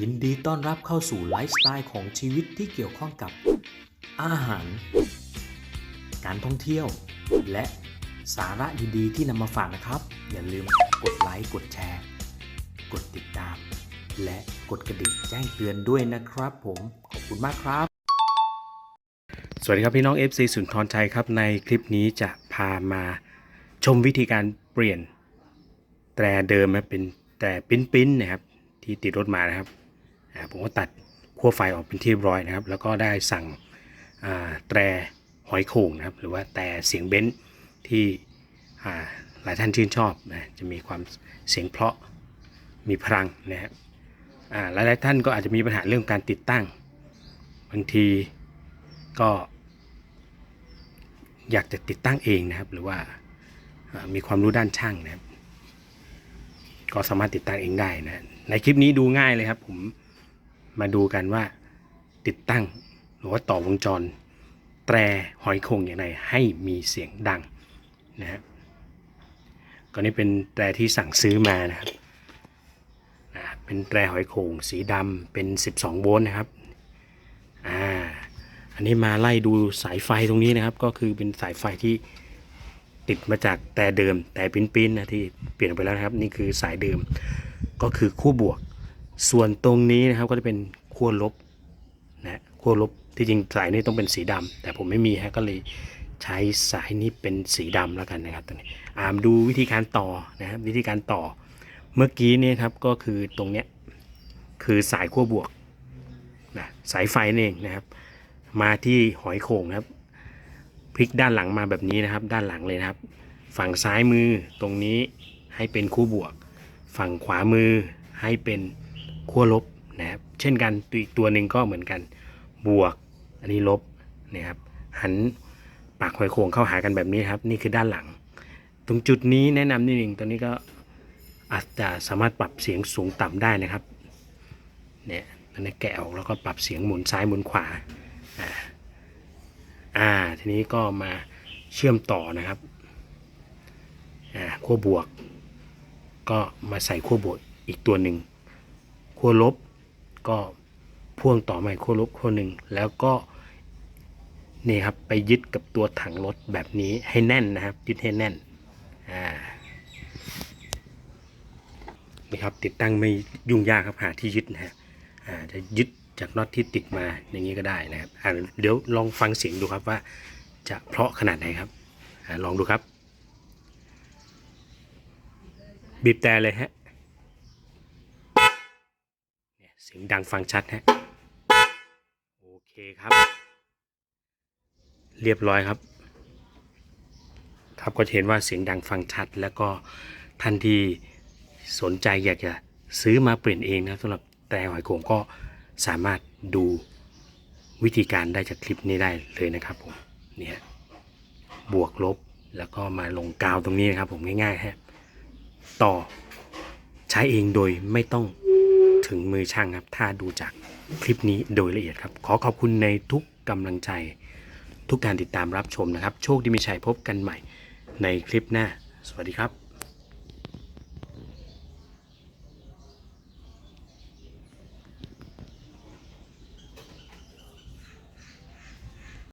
ยินดีต้อนรับเข้าสู่ไลฟ์สไตล์ของชีวิตที่เกี่ยวข้องกับ อาหาร การท่องเที่ยว และสาระดีๆที่นำมาฝากนะครับ อย่าลืมกดไลค์กดแชร์ กดติดตาม และกดกระดิ่งแจ้งเตือนด้วยนะครับ ผมขอบคุณมากครับ สวัสดีครับพี่น้อง FC สุนทรชัยครับ ในคลิปนี้จะพามาชมวิธีการเปลี่ยนแตรเดิมมาเป็นแตรปิ้นๆนะครับที่ติดรถมานะครับ ผมก็ตัดขั้วไฟออกเป็นที่เรียบร้อยนะครับ แล้วก็ได้สั่งแตรหอยโข่งนะครับ หรือว่าแต่เสียงเบนซ์ที่หลายท่านชื่นชอบนะจะมีความเสียงเพราะมีพลังนะครับอ่าหลายท่านก็อาจจะมีปัญหาเรื่องการติดตั้ง บางทีก็อยากจะติดตั้งเองนะครับ หรือว่ามีความรู้ด้านช่างนะครับ ก็สามารถติดตั้งเองได้นะ ในคลิปนี้ดูง่ายเลยครับผม มาดูกันว่าติดตั้งหรือว่าต่อวงจร แตรหอยโข่งอย่างไรให้มีเสียงดังนะครับก็นี่เป็นแตรที่สั่งซื้อมานะครับอ่าเป็นแตรหอยโข่งสีดำเป็น 12 โวลต์นะครับอ่าอันนี้มาไล่ดูสายไฟตรงนี้นะครับ ก็คือเป็นสายไฟที่ติดมาจากแต่เดิมแต่ปิ้นๆนะที่เปลี่ยนไปแล้วนะครับ นี่คือสายเดิมก็คือขั้วบวก ส่วนตรงนี้นะครับก็จะเป็นขั้วลบนะขั้วลบที่จริงสายนี้ต้องเป็นสีดำแต่ผมไม่มีฮะก็เลยใช้สายนี้เป็นสีดำแล้วกันนะครับตรงนี้อ่ามดูวิธีการต่อนะครับวิธีการต่อ เมื่อกี้นี่ครับก็คือตรงเนี้ยคือสายขั้วบวกนะสายไฟนั่เองนะครับ มาที่หอยโข่งครับพลิกด้านหลังมาแบบนี้นะครับ ด้านหลังเลยนะครับ ฝั่งซ้ายมือตรงนี้ให้เป็นคู่บวก ฝั่งขวามือให้เป็น ขั้วลบนะครับเช่นกันตัวอีกตัวหนึ่งก็เหมือนกันบวก อันนี้ลบนะครับหันปากหอยโข่งเข้าหากันแบบนี้ครับ นี่คือด้านหลัง ตรงจุดนี้แนะนำนิดนึงตัวนี้ก็อาจจะสามารถปรับเสียงสูงต่ำได้นะครับเนี่ยตอนนี้แกะออกแล้วก็ปรับเสียงหมุนซ้ายหมุนขวาอ่าอ่าทีนี้ก็มาเชื่อมต่อนะครับอ่าขั้วบวก ก็มาใส่ขั้วบวกอีกตัวหนึ่ง ขั้วลบ ก็พ่วงต่อมาอีกขั้วลบขั้วหนึ่งแล้วก็นี่ครับไปยึดกับตัวถังรถแบบนี้ให้แน่นนะครับ ยึดให้แน่นอ่านี่ครับติดตั้งไม่ยุ่งยากครับหาที่ยึดนะฮะอ่าจะยึดจากน็อตที่ติดมาอย่างนี้ก็ได้นะครับอ่าเดี๋ยวลองฟังเสียงดูครับว่าจะเพราะขนาดไหนครับอาลองดูครับ บีบแต่เลยฮะ เสียงดังฟังชัดฮะโอเคครับ เรียบร้อยครับ ครับก็เห็นว่าเสียงดังฟังชัด แล้วก็ท่านที่สนใจอยากจะซื้อมาเปลี่ยนเองนะสำหรับแต่หอยโขงก็สามารถดูวิธีการได้จากคลิปนี้ได้เลยนะครับผมเนี่ยบวกลบแล้วก็มาลงกาวตรงนี้นะครับผมง่ายๆฮะต่อใช้เองโดยไม่ต้อง ถึงมือช่างครับ ถ้าดูจากคลิปนี้โดยละเอียดครับ ขอขอบคุณในทุกกำลังใจ ทุกการติดตามรับชมนะครับ โชคดีมีชัยพบกันใหม่ในคลิปหน้า สวัสดีครับ